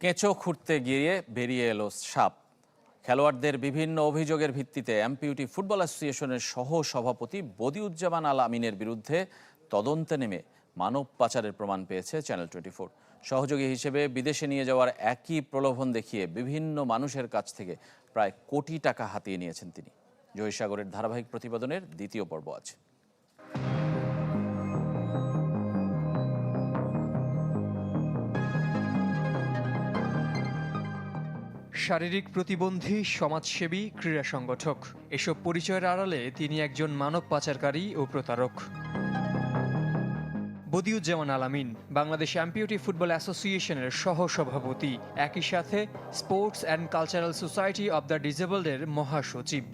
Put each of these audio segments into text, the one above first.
কেঁচো খুঁড়তে গিয়ে বেরিয়ে এলো সাপ। খেলোয়াড়দের বিভিন্ন অভিযোগের ভিত্তিতে এমপিউটি ফুটবল অ্যাসোসিয়েশনের সহ সভাপতি বদিউজ্জামান আল আমিনের বিরুদ্ধে তদন্তে নেমে মানব পাচারের প্রমাণ পেয়েছে চ্যানেল টোয়েন্টি ফোর সহযোগী হিসেবে বিদেশে নিয়ে যাওয়ার একই প্রলোভন দেখিয়ে বিভিন্ন মানুষের কাছ থেকে প্রায় কোটি টাকা হাতিয়ে নিয়েছেন তিনি। জহিসাগরের ধারাবাহিক প্রতিবেদনের দ্বিতীয় পর্ব আছে শারীরিক প্রতিবন্ধী, সমাজসেবী, ক্রীড়া সংগঠক। এসব পরিচয়ের আড়ালে তিনি একজন মানব পাচারকারী ও প্রতারক। বদিউজ্জামান আলামিন, বাংলাদেশ অ্যাম্পিউটি ফুটবল অ্যাসোসিয়েশনের সহ সভাপতি একই সাথে sports and cultural society of the ডিজেবলডের মহাসচিব।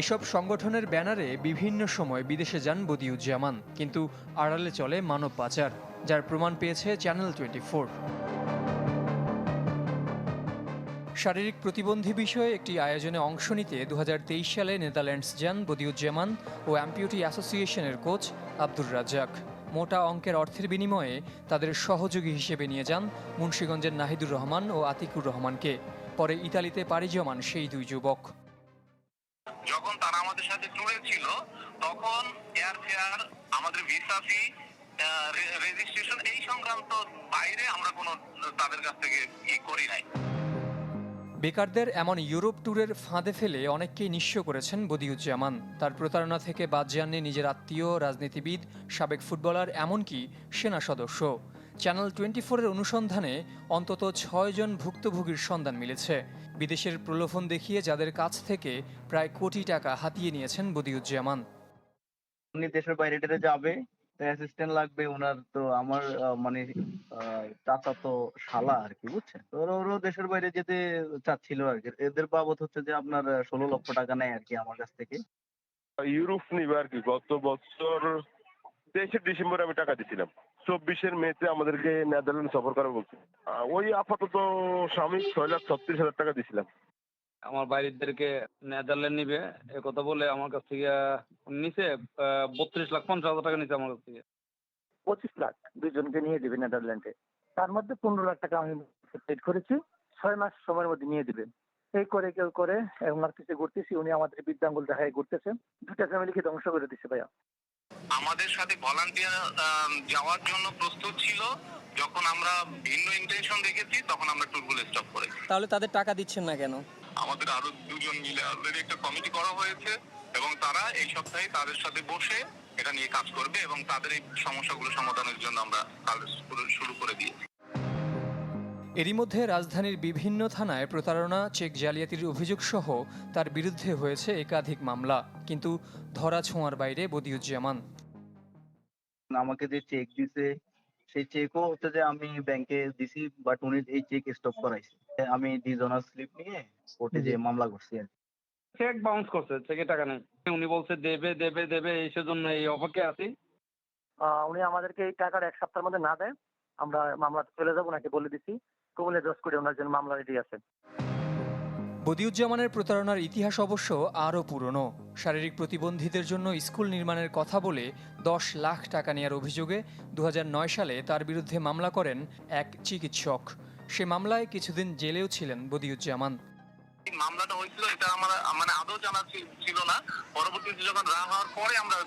এসব সংগঠনের ব্যানারে বিভিন্ন সময় বিদেশে যান বদিউজ্জামান, কিন্তু আড়ালে চলে মানব পাচার, যার প্রমাণ পেয়েছে চ্যানেল টোয়েন্টি ফোর শারীরিক প্রতিবন্ধী বিষয়ে একটি আয়োজনে অংশ নিতে দুই হাজার তেইশ সালে নেদারল্যান্ডস যান বদিউজ্জামান ও অ্যাম্পিউটি অ্যাসোসিয়েশনের কোচ আব্দুর রাজ্জাক। মোটা অঙ্কের অর্থের বিনিময়ে তাদের সহযোগী হিসেবে নিয়ে যান মুন্সীগঞ্জের নাহিদুর রহমান ও আতিকুর রহমানকে। পরে ইতালিতে পাড়ি জমান সেই দুই যুবক। যখন তারা আমাদের সাথে ট্যুরে ছিল, তখন এয়ার ফেয়ার আমাদের ভিসা ফি রেজিস্ট্রেশন এই সংক্রান্ত বাইরে আমরা কোনো তাদের কাছ থেকে ই করি নাই। বেকারদের এমন ইউরোপ ট্যুরের ফাঁদে ফেলে অনেককেই নিঃস্ব করেছেন বদিউজ্জামান। তার প্রতারণা থেকে বাদ যাননি নিজের আত্মীয়, রাজনীতিবিদ, সাবেক ফুটবলার, এমনকি সেনা সদস্য। চ্যানেল টোয়েন্টি ফোরের অনুসন্ধানে অন্তত ছয়জন ভুক্তভোগীর সন্ধান মিলেছে। বিদেশের প্রলোভন দেখিয়ে যাদের কাছ থেকে প্রায় কোটি টাকা হাতিয়ে নিয়েছেন বদিউজ্জামান। দেশের বাইরে যাবে অ্যাসিস্ট্যান্ট লাগবে ওনার তো আমার মানে চাচা তো শালা আর কি বুঝছেন? তো ওরা- দেশের বাইরে যেতে চাচ্ছিল আর কি এদের বাবদ হচ্ছে যে আপনার ষোলো লক্ষ টাকা নেয় আর কি আমার কাছ থেকে। ইউরোপ নিবে আর কি গত বছর তেইশে ডিসেম্বর আমি টাকা দিয়েছিলাম চব্বিশের মেতে আমাদেরকে নেদারল্যান্ড সফর করা বলছে। ওই আপাতত স্বামী ছয় লাখ ছত্রিশ হাজার টাকা দিয়েছিলাম আমার বাইরেদেরকে নেদারল্যান্ড নিবে এ কথা বলে আমার কাছ থেকে নিচে বত্রিশ লাখ পঞ্চাশ হাজার টাকা নিচে আমার কাছ থেকে। পঁচিশ লাখ দুইজনকে নিয়ে দিবে নেদারল্যান্ডে। তার মধ্যে পনেরো লাখ টাকা আমি পেড করেছি ছয় মাস সময়ের মধ্যে নিয়ে দিবেন এই করে কেউ করে ওনার কিছু ঘুরতেছি উনি আমাদের বিদ্যাঙ্গুল দেখায় ঘুরতেছে। দুটা ফ্যামিলিকে ধ্বংস করে দিচ্ছে ভাইয়া। আমাদের সাথে ভলান্টিয়ার যাওয়ার জন্য প্রস্তুত ছিল। যখন আমরা ভিন্ন ইন্টেনশন দেখেছি তখন আমরা ট্যুরগুলো স্টপ করেছি। তাহলে তাদের টাকা দিচ্ছেন না কেন? আমাদের আরও দুজন মিলে অলরেডি একটা কমিটি করা হয়েছে এবং তারা এই সপ্তাহে তাদের সাথে বসে এটা নিয়ে কাজ করবে এবং তাদের এই সমস্যাগুলো সমাধানের জন্য আমরা কাজ শুরু- শুরু করে দিয়েছি। এরই মধ্যে রাজধানীর বিভিন্ন থানায় প্রতারণা চেক জালিয়াতির অভিযোগ সহ তার বিরুদ্ধে হয়েছে একাধিক মামলা। কিন্তু ধরা ছোঁয়ার বাইরে বদিউজ্জামান। আমাকে যে চেক দিছে সেই চেকও হচ্ছে যে আমি ব্যাংকে দিছি বাট উনি এই চেক স্টপ করাইছে। আমি ডিজনার স্লিপ নিয়ে কোর্টে যে মামলা করছি আর কি। চেক বাউন্স করছে চেকে টাকা নেই। উনি বলছে দেবে দেবে দেবে এই সেজন্য এই অপেক্ষায় আছি। উনি আমাদেরকে এই টাকার এক সপ্তাহের মধ্যে না দেয়। আমরা মামলা চলে যাব নাকি বলে দিছি। কবলে দশ করে ওনার জন্য মামলা রেডি আছে। বদিউজ্জামানের প্রতারণার ইতিহাস অবশ্য আরও পুরনো। শারীরিক প্রতিবন্ধীদের জন্য স্কুল নির্মাণের কথা বলে দশ লাখ টাকা নেয়ার অভিযোগে দু সালে তার বিরুদ্ধে মামলা করেন এক চিকিৎসক। সে মামলায় কিছুদিন জেলেও ছিলেন বদিউজ্জামান। মামলাটা হয়েছিল এটা আমার মানে আদৌ জানা ছিল না। পরবর্তীতে যখন রায় হওয়ার পরে আমরা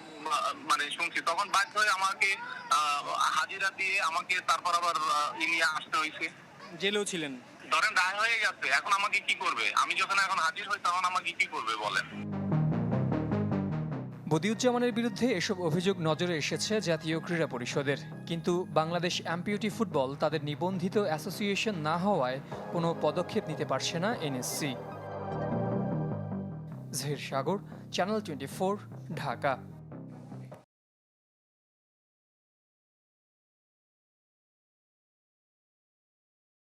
মানে শুনছি তখন বাধ্য হয়ে আমাকে আহ, হাজিরা দিয়ে আমাকে তারপর আবার আহ, আসতে হয়েছে। জেলেও ছিলেন। ধরেন রায় হয়ে গেছে, এখন আমাকে কি করবে? আমি যখন এখন হাজির হই, তখন আমাকে কি করবে বলেন? বদিউজ্জামানের বিরুদ্ধে এসব অভিযোগ নজরে এসেছে জাতীয় ক্রীড়া পরিষদের। কিন্তু বাংলাদেশ অ্যাম্পিউটি ফুটবল তাদের নিবন্ধিত অ্যাসোসিয়েশন না হওয়ায় কোনো পদক্ষেপ নিতে পারছে না NSC. Sagar, channel twenty Dhaka.